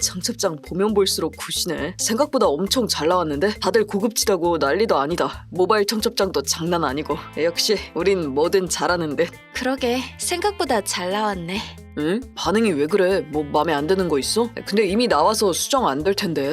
청첩장 보면 볼수록 굿이네. 생각보다 엄청 잘 나왔는데 다들 고급지다고 난리도 아니다. 모바일 청첩장도 장난 아니고. 역시 우린 뭐든 잘하는 듯. 그러게 생각보다 잘 나왔네. 응? 반응이 왜 그래? 뭐 마음에 안 드는 거 있어? 근데 이미 나와서 수정 안 될 텐데.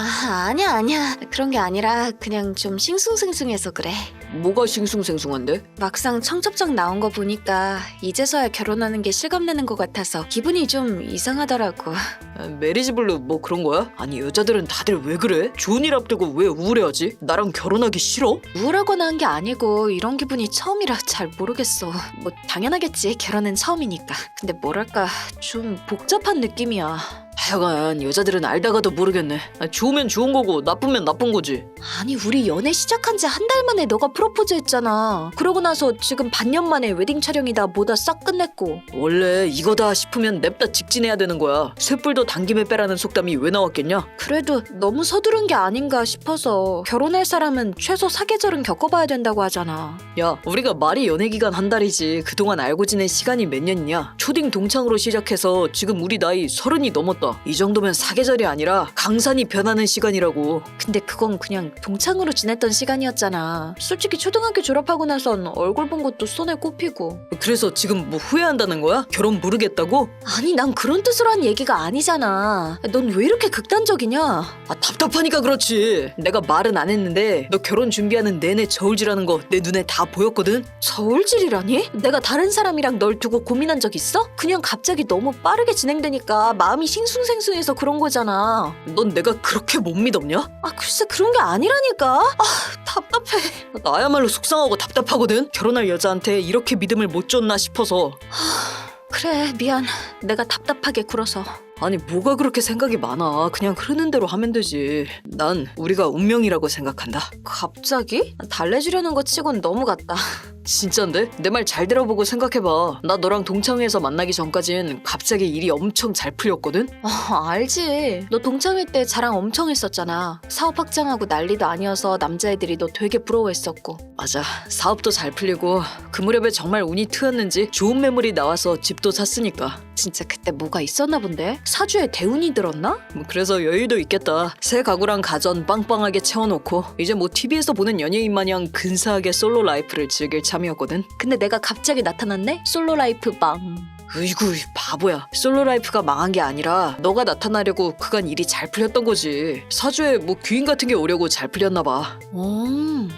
아 아니야 아니야 그런 게 아니라 그냥 좀 싱숭생숭해서 그래. 뭐가 싱숭생숭한데? 막상 청첩장 나온 거 보니까 이제서야 결혼하는 게 실감나는 것 같아서 기분이 좀 이상하더라고. 아, 메리지 블루 뭐 그런 거야? 아니 여자들은 다들 왜 그래? 좋은 일 앞두고 왜 우울해하지? 나랑 결혼하기 싫어? 우울하거나 한 게 아니고 이런 기분이 처음이라 잘 모르겠어. 뭐 당연하겠지 결혼은 처음이니까. 근데 뭐랄까 좀 복잡한 느낌이야. 하여간 여자들은 알다가도 모르겠네. 아, 좋으면 좋은 거고 나쁘면 나쁜 거지. 아니 우리 연애 시작한 지 한 달 만에 너가 프로포즈 했잖아. 그러고 나서 지금 반년 만에 웨딩 촬영이다 뭐다 싹 끝냈고. 원래 이거다 싶으면 냅다 직진해야 되는 거야. 쇳불도 당김에 빼라는 속담이 왜 나왔겠냐? 그래도 너무 서두른 게 아닌가 싶어서 결혼할 사람은 최소 사계절은 겪어봐야 된다고 하잖아. 야, 우리가 말이 연애 기간 한 달이지 그동안 알고 지낸 시간이 몇 년이냐? 초딩 동창으로 시작해서 지금 우리 나이 서른이 넘었다. 이 정도면 사계절이 아니라 강산이 변하는 시간이라고. 근데 그건 그냥 동창으로 지냈던 시간이었잖아. 솔직히 초등학교 졸업하고 나선 얼굴 본 것도 손에 꼽히고. 그래서 지금 뭐 후회한다는 거야? 결혼 모르겠다고? 아니 난 그런 뜻으로 한 얘기가 아니잖아. 넌 왜 이렇게 극단적이냐? 아 답답하니까 그렇지. 내가 말은 안 했는데 너 결혼 준비하는 내내 저울질하는 거 내 눈에 다 보였거든. 저울질이라니? 내가 다른 사람이랑 널 두고 고민한 적 있어? 그냥 갑자기 너무 빠르게 진행되니까 마음이 싱숭 생숭해서 그런 거잖아. 넌 내가 그렇게 못 믿었냐? 아 글쎄 그런 게 아니라니까. 아 답답해. 나야말로 속상하고 답답하거든. 결혼할 여자한테 이렇게 믿음을 못 줬나 싶어서. 그래 미안. 내가 답답하게 굴어서. 아니 뭐가 그렇게 생각이 많아. 그냥 흐르는 대로 하면 되지. 난 우리가 운명이라고 생각한다. 갑자기? 달래주려는 거 치곤 너무 같다. 진짠데? 내 말 잘 들어보고 생각해봐. 나 너랑 동창회에서 만나기 전까진 갑자기 일이 엄청 잘 풀렸거든? 어, 알지. 너 동창회 때 자랑 엄청 했었잖아. 사업 확장하고 난리도 아니어서 남자애들이 너 되게 부러워했었고. 맞아. 사업도 잘 풀리고 그 무렵에 정말 운이 트였는지 좋은 매물이 나와서 집도 샀으니까. 진짜 그때 뭐가 있었나 본데? 사주에 대운이 들었나? 뭐 그래서 여유도 있겠다. 새 가구랑 가전 빵빵하게 채워놓고 이제 뭐 TV에서 보는 연예인 마냥 근사하게 솔로 라이프를 즐길 참 이었거든. 근데 내가 갑자기 나타났네? 솔로 라이프 빵. 으이구 바보야. 솔로 라이프가 망한 게 아니라 너가 나타나려고 그간 일이 잘 풀렸던 거지. 사주에 뭐 귀인 같은 게 오려고 잘 풀렸나 봐. 오,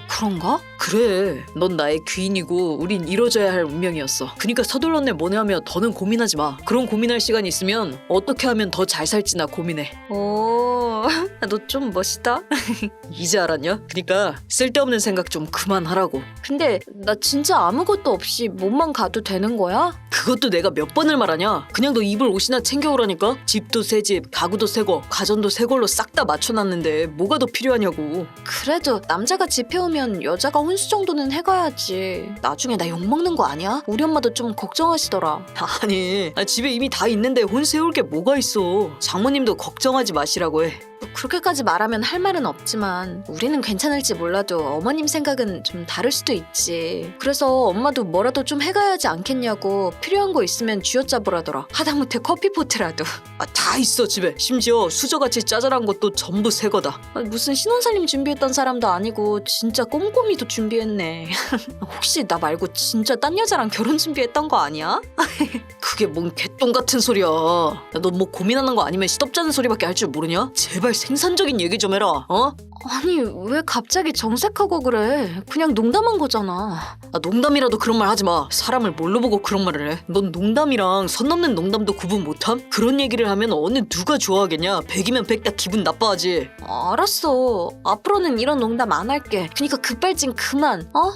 그런가? 그래. 넌 나의 귀인이고 우린 이뤄져야 할 운명이었어. 그니까 서둘렀네 뭐네 하며 더는 고민하지 마. 그런 고민할 시간 있으면 어떻게 하면 더 잘 살지나 고민해. 오, 너 좀 멋있다. 이제 알았냐? 그니까 쓸데없는 생각 좀 그만하라고. 근데 나 진짜 아무것도 없이 몸만 가도 되는 거야? 그것도 내가 몇 번을 말하냐? 그냥 너 입을 옷이나 챙겨오라니까? 집도 새 집, 가구도 새 거, 가전도 새 걸로 싹 다 맞춰놨는데 뭐가 더 필요하냐고. 그래도 남자가 집 해오면 여자가 혼수 정도는 해가야지. 나중에 나 욕먹는 거 아니야? 우리 엄마도 좀 걱정하시더라. 아니, 아, 집에 이미 다 있는데 혼 세울 게 뭐가 있어. 장모님도 걱정하지 마시라고 해. 뭐 그렇게까지 말하면 할 말은 없지만 우리는 괜찮을지 몰라도 어머님 생각은 좀 다를 수도 있지. 그래서 엄마도 뭐라도 좀 해가야지 않겠냐고 필요한 거 있으면 쥐어짜보라더라. 하다못해 커피포트라도. 아, 다 있어, 집에. 심지어 수저같이 짜잘한 것도 전부 새 거다. 아니, 무슨 신혼살림 준비했던 사람도 아니고 진짜 꼼꼼히도 준비했네. 혹시 나 말고 진짜 딴 여자랑 결혼 준비했던 거 아니야? 그게 뭔 개똥 같은 소리야. 너 뭐 고민하는 거 아니면 시덥잖은 소리밖에 할 줄 모르냐? 제발 생산적인 얘기 좀 해라. 어? 아니 왜 갑자기 정색하고 그래? 그냥 농담한 거잖아. 아, 농담이라도 그런 말 하지 마. 사람을 뭘로 보고 그런 말을 해. 넌 농담이랑 선 넘는 농담도 구분 못함? 그런 얘기를 하면 어느 누가 좋아하겠냐? 백이면 백다 기분 나빠하지. 알았어. 앞으로는 이런 농담 안 할게. 그니까 급발진 그만. 어?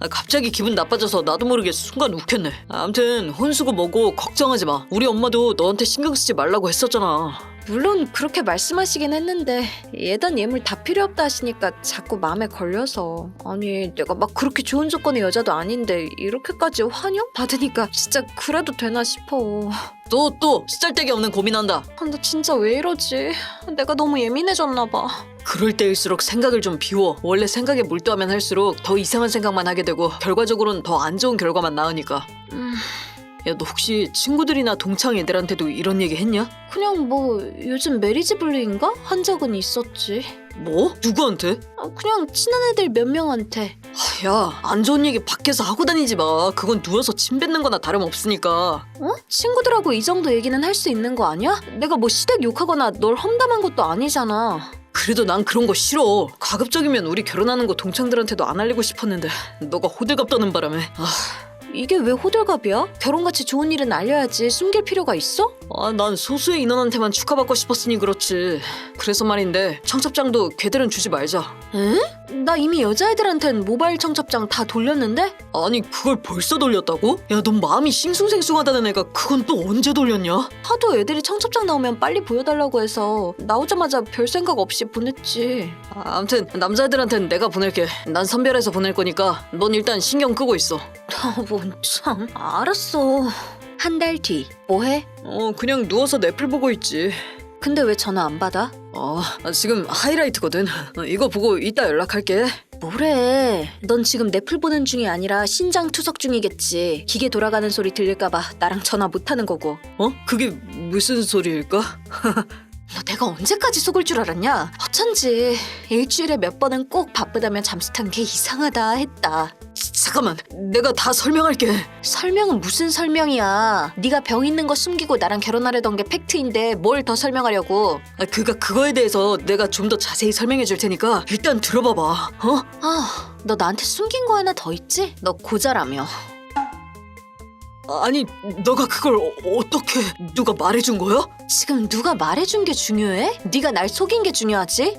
아, 갑자기 기분 나빠져서 나도 모르게 순간 욱했네. 아, 암튼 혼수고 뭐고 걱정하지 마. 우리 엄마도 너한테 신경 쓰지 말라고 했었잖아. 물론 그렇게 말씀하시긴 했는데 예단 예물 다 필요 없다 하시니까 자꾸 마음에 걸려서 아니 내가 막 그렇게 좋은 조건의 여자도 아닌데 이렇게까지 환영 받으니까 진짜 그래도 되나 싶어. 또 또 쓰잘데기 없는 고민한다. 근데 진짜 왜 이러지? 내가 너무 예민해졌나 봐. 그럴 때일수록 생각을 좀 비워. 원래 생각에 몰두하면 할수록 더 이상한 생각만 하게 되고 결과적으로는 더 안 좋은 결과만 나으니까. 음, 야 너 혹시 친구들이나 동창 애들한테도 이런 얘기 했냐? 그냥 뭐 요즘 메리지 블루인가 한 적은 있었지. 뭐? 누구한테? 아, 그냥 친한 애들 몇 명한테. 야안 좋은 얘기 밖에서 하고 다니지 마 그건 누워서 침 뱉는 거나 다름없으니까 어? 친구들하고 이 정도 얘기는 할 수 있는 거 아니야? 내가 뭐 시댁 욕하거나 널 험담한 것도 아니잖아. 그래도 난 그런 거 싫어 가급적이면 우리 결혼하는 거 동창들한테도 안 알리고 싶었는데 너가 호들갑 떠는 바람에 아, 이게 왜 호들갑이야? 결혼같이 좋은 일은 알려야지 숨길 필요가 있어? 아, 난 소수의 인원한테만 축하받고 싶었으니 그렇지 그래서 말인데 청첩장도 걔들은 주지 말자 에? 나 이미 여자애들한텐 모바일 청첩장 다 돌렸는데? 아니 그걸 벌써 돌렸다고? 야 넌 마음이 싱숭생숭하다는 애가 그건 또 언제 돌렸냐? 하도 애들이 청첩장 나오면 빨리 보여달라고 해서 나오자마자 별 생각 없이 보냈지. 아, 아무튼 남자애들한텐 내가 보낼게 난 선별해서 보낼 거니까 넌 일단 신경 끄고 있어 뭔 참. 알았어. 한 달 뒤. 뭐해? 어 그냥 누워서 넷플 보고 있지 근데 왜 전화 안 받아? 어 지금 하이라이트거든 어, 이거 보고 이따 연락할게 뭐래? 넌 지금 넷플 보는 중이 아니라 신장 투석 중이겠지. 기계 돌아가는 소리 들릴까봐 나랑 전화 못 하는 거고. 어? 그게 무슨 소리일까? 너 내가 언제까지 속을 줄 알았냐? 어쩐지 일주일에 몇 번은 꼭 바쁘다면 잠수 탄 게 이상하다 했다. 잠깐만 내가 다 설명할게 설명은 무슨 설명이야? 네가 병 있는 거 숨기고 나랑 결혼하려던 게 팩트인데 뭘 더 설명하려고? 아, 그가 그거에 대해서 내가 좀 더 자세히 설명해 줄 테니까 일단 들어봐봐 어? 아, 너 나한테 숨긴 거 하나 더 있지? 너 고자라며. 아니 너가 그걸 어, 어떻게 누가 말해준 거야? 지금 누가 말해준 게 중요해? 네가 날 속인 게 중요하지?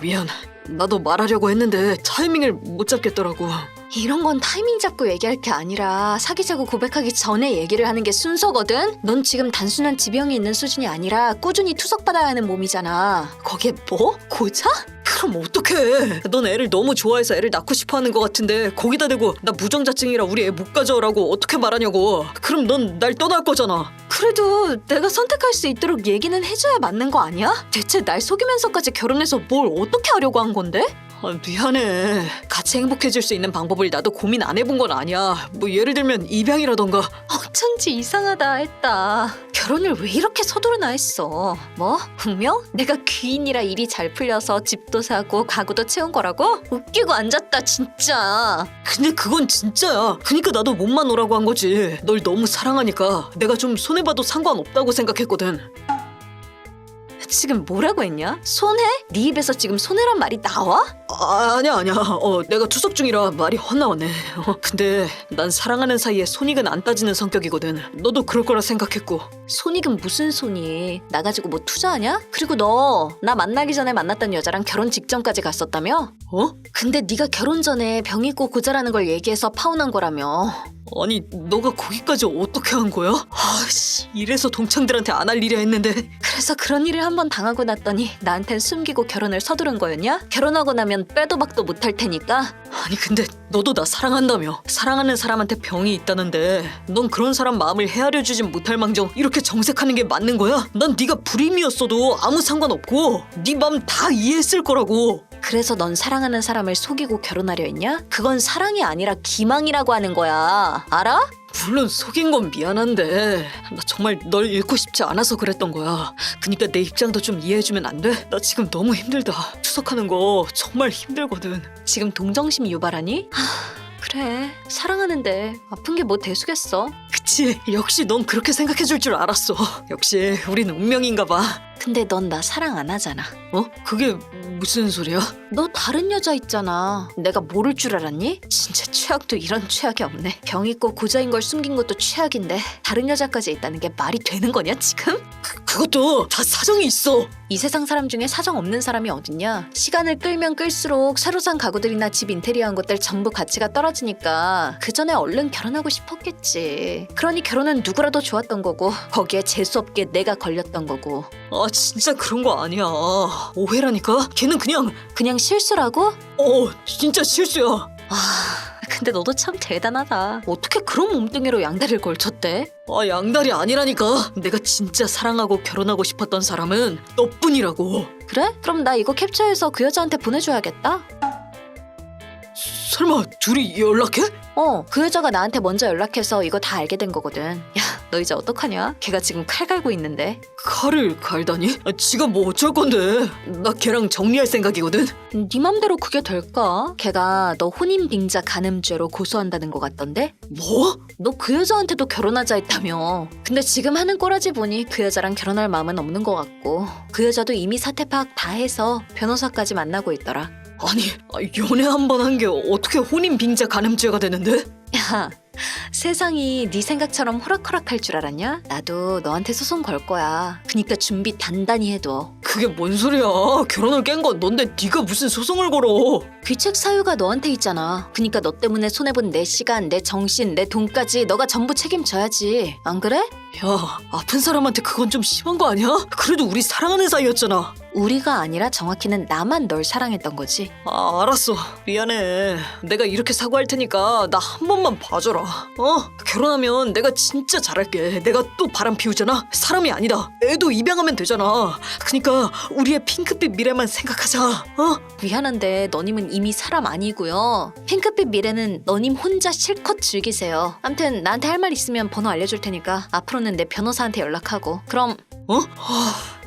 미안 나도 말하려고 했는데 타이밍을 못 잡겠더라고 이런 건 타이밍 잡고 얘기할 게 아니라 사귀자고 고백하기 전에 얘기를 하는 게 순서거든? 넌 지금 단순한 지병이 있는 수준이 아니라 꾸준히 투석받아야 하는 몸이잖아. 거기에 뭐? 고자? 그럼 어떡해 넌 애를 너무 좋아해서 애를 낳고 싶어 하는 것 같은데 거기다 대고 나 무정자증이라 우리 애 못 가져오라고 어떻게 말하냐고 그럼 넌 날 떠날 거잖아 그래도 내가 선택할 수 있도록 얘기는 해줘야 맞는 거 아니야? 대체 날 속이면서까지 결혼해서 뭘 어떻게 하려고 한 건데? 아, 미안해. 같이 행복해질 수 있는 방법을 나도 고민 안 해본 건 아니야. 뭐 예를 들면 입양이라던가. 어쩐지 이상하다 했다. 결혼을 왜 이렇게 서두르나 했어. 뭐? 분명? 내가 귀인이라 일이 잘 풀려서 집도 사고 가구도 채운 거라고? 웃기고 앉았다 진짜. 근데 그건 진짜야. 그니까 나도 몸만 오라고 한 거지. 널 너무 사랑하니까 내가 좀 손해봐도 상관없다고 생각했거든. 지금 뭐라고 했냐? 손해? 네 입에서 지금 손해란 말이 나와? 아, 아니야 아니야. 어, 내가 투석 중이라 말이 헛나왔네. 어, 근데 난 사랑하는 사이에 손익은 안 따지는 성격이거든. 너도 그럴 거라 생각했고. 손익은 무슨 손이? 나 가지고 뭐 투자하냐? 그리고 너 나 만나기 전에 만났던 여자랑 결혼 직전까지 갔었다며? 어? 근데 네가 결혼 전에 병 있고 고자라는 걸 얘기해서 파혼한 거라며. 아니 너가 거기까지 어떻게 한 거야? 아씨 이래서 동창들한테 안 알리려 했는데 그래서 그런 일을 한번 당하고 났더니 나한텐 숨기고 결혼을 서두른 거였냐? 결혼하고 나면 빼도 박도 못할 테니까 아니 근데 너도 나 사랑한다며 사랑하는 사람한테 병이 있다는데 넌 그런 사람 마음을 헤아려 주진 못할 망정 이렇게 정색하는 게 맞는 거야? 난 네가 불임이었어도 아무 상관없고 네 마음 다 이해했을 거라고 그래서 넌 사랑하는 사람을 속이고 결혼하려 했냐? 그건 사랑이 아니라 기망이라고 하는 거야 알아? 물론 속인 건 미안한데 나 정말 널 잃고 싶지 않아서 그랬던 거야 그니까 내 입장도 좀 이해해주면 안 돼? 나 지금 너무 힘들다 추석하는 거 정말 힘들거든 지금 동정심 유발하니? 하, 그래. 사랑하는데 아픈 게 뭐 대수겠어? 그치. 역시 넌 그렇게 생각해줄 줄 알았어. 역시 우린 운명인가 봐 근데 넌 나 사랑 안 하잖아 어? 그게 무슨 소리야? 너 다른 여자 있잖아. 내가 모를 줄 알았니? 진짜 최악도 이런 최악이 없네. 병 있고 고자인 걸 숨긴 것도 최악인데 다른 여자까지 있다는 게 말이 되는 거냐 지금? 그것도 다 사정이 있어 이 세상 사람 중에 사정 없는 사람이 어딨냐? 시간을 끌면 끌수록 새로 산 가구들이나 집 인테리어한 것들 전부 가치가 떨어지니까 그 전에 얼른 결혼하고 싶었겠지. 그러니 결혼은 누구라도 좋았던 거고 거기에 재수 없게 내가 걸렸던 거고 아 진짜 그런 거 아니야 오해라니까 걔는 그냥 그냥 실수라고? 어 진짜 실수야 아 근데 너도 참 대단하다. 어떻게 그런 몸뚱이로 양다리를 걸쳤대? 아 양다리 아니라니까 내가 진짜 사랑하고 결혼하고 싶었던 사람은 너뿐이라고 그래? 그럼 나 이거 캡처해서 그 여자한테 보내줘야겠다. 설마 둘이 연락해? 어, 그 여자가 나한테 먼저 연락해서 이거 다 알게 된 거거든. 야, 너 이제 어떡하냐? 걔가 지금 칼 갈고 있는데. 칼을 갈다니? 아, 지가 뭐 어쩔 건데? 나 걔랑 정리할 생각이거든. 네 맘대로 그게 될까? 걔가 너 혼인 빙자 간음죄로 고소한다는 것 같던데? 뭐? 너 그 여자한테도 결혼하자 했다며. 근데 지금 하는 꼬라지 보니 그 여자랑 결혼할 마음은 없는 것 같고 그 여자도 이미 사태 파악 다 해서 변호사까지 만나고 있더라. 아니 아, 연애 한 번 한 게 어떻게 혼인 빙자 간음죄가 되는데? 야, 세상이 네 생각처럼 호락호락할 줄 알았냐? 나도 너한테 소송 걸 거야. 그니까 준비 단단히 해둬. 그게 뭔 소리야? 결혼을 깬 건 넌데 네가 무슨 소송을 걸어? 귀책 사유가 너한테 있잖아. 그니까 너 때문에 손해본 내 시간, 내 정신, 내 돈까지 너가 전부 책임져야지. 안 그래? 야 아픈 사람한테 그건 좀 심한 거 아니야? 그래도 우리 사랑하는 사이였잖아. 우리가 아니라 정확히는 나만 널 사랑했던 거지. 아 알았어 미안해. 내가 이렇게 사과할 테니까 나 한 번만 봐줘라. 어 결혼하면 내가 진짜 잘할게. 내가 또 바람 피우잖아. 사람이 아니다. 애도 입양하면 되잖아. 그니까 우리의 핑크빛 미래만 생각하자. 어? 미안한데 너님은 이미 사람 아니고요. 핑크빛 미래는 너님 혼자 실컷 즐기세요. 암튼 나한테 할 말 있으면 번호 알려줄 테니까 앞으로는 내 변호사한테 연락하고. 그럼 어? 하,